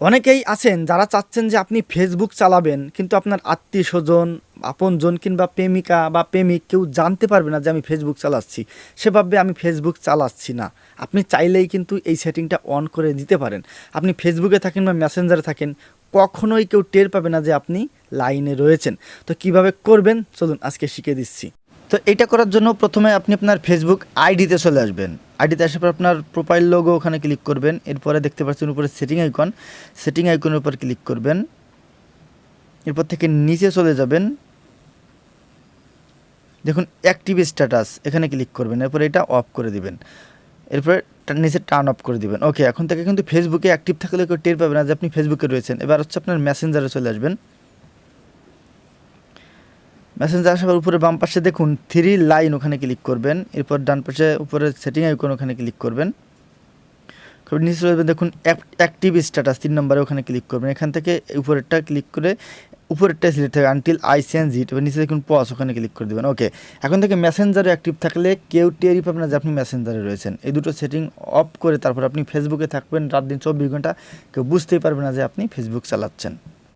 অনেকেই আছেন যারা চাচ্ছেন যে আপনি ফেসবুক চালাবেন, কিন্তু আপনার আত্মীয় স্বজন আপনজন কিংবা প্রেমিকা বা প্রেমিক কেউ জানতে পারবে না যে আমি ফেসবুক চালাচ্ছি। সেভাবে আমি ফেসবুক চালাচ্ছি না। আপনি চাইলেই কিন্তু এই সেটিংটা অন করে দিতে পারেন। আপনি ফেসবুকে থাকেন বা মেসেঞ্জারে থাকেন, কখনোই কেউ টের পাবে না যে আপনি লাইনে রয়েছেন। তো কীভাবে করবেন? চলুন আজকে শিখে দিচ্ছি। তো এটা করার জন্য প্রথমে আপনি আপনার ফেসবুক আইডিতে চলে আসবেন। আইডিতে আসার পর আপনার প্রোফাইল লোগো ওখানে ক্লিক করবেন। এরপরে দেখতে পাচ্ছেন উপরে সেটিং আইকন সেটিং আইকনের উপর ক্লিক করবেন। এরপর থেকে নিচে চলে যাবেন। দেখুন অ্যাক্টিভ স্ট্যাটাস এখানে ক্লিক করবেন। এরপর এটা অফ করে দিবেন। এরপরে নিচে টার্ন অফ করে দিবেন। ওকে এখন থেকে কিন্তু ফেসবুকে অ্যাক্টিভ থাকলে কেউ টের পাবে না যে আপনি ফেসবুকে রয়েছেন। এবার হচ্ছে আপনার মেসেঞ্জারে চলে আসবেন। মেসেঞ্জার আসার পর উপরে বাম পাশে দেখুন থ্রি লাইন ওখানে ক্লিক করবেন। এরপর ডান পাশে উপরে সেটিং আইকন ওখানে ক্লিক করবেন। নিচে যাবেন দেখুন অ্যাক্টিভ স্ট্যাটাস তিন নম্বরে ওখানে ক্লিক করবেন। এখান থেকে উপরেরটা ক্লিক করে উপরেরটা সিলেক্ট থাকে আনটিল আই চেঞ্জ ইট এবার নিচে দেখুন পজ ওখানে ক্লিক করে দেবেন। ওকে এখন থেকে মেসেঞ্জারে অ্যাক্টিভ থাকলে কেউ টেরই পাবে না যে আপনি মেসেঞ্জারে রয়েছেন। এই দুটো সেটিং অফ করে তারপর আপনি ফেসবুকে থাকবেন রাত দিন চব্বিশ ঘণ্টা, কেউ বুঝতেই পারবে না যে আপনি ফেসবুক চালাচ্ছেন।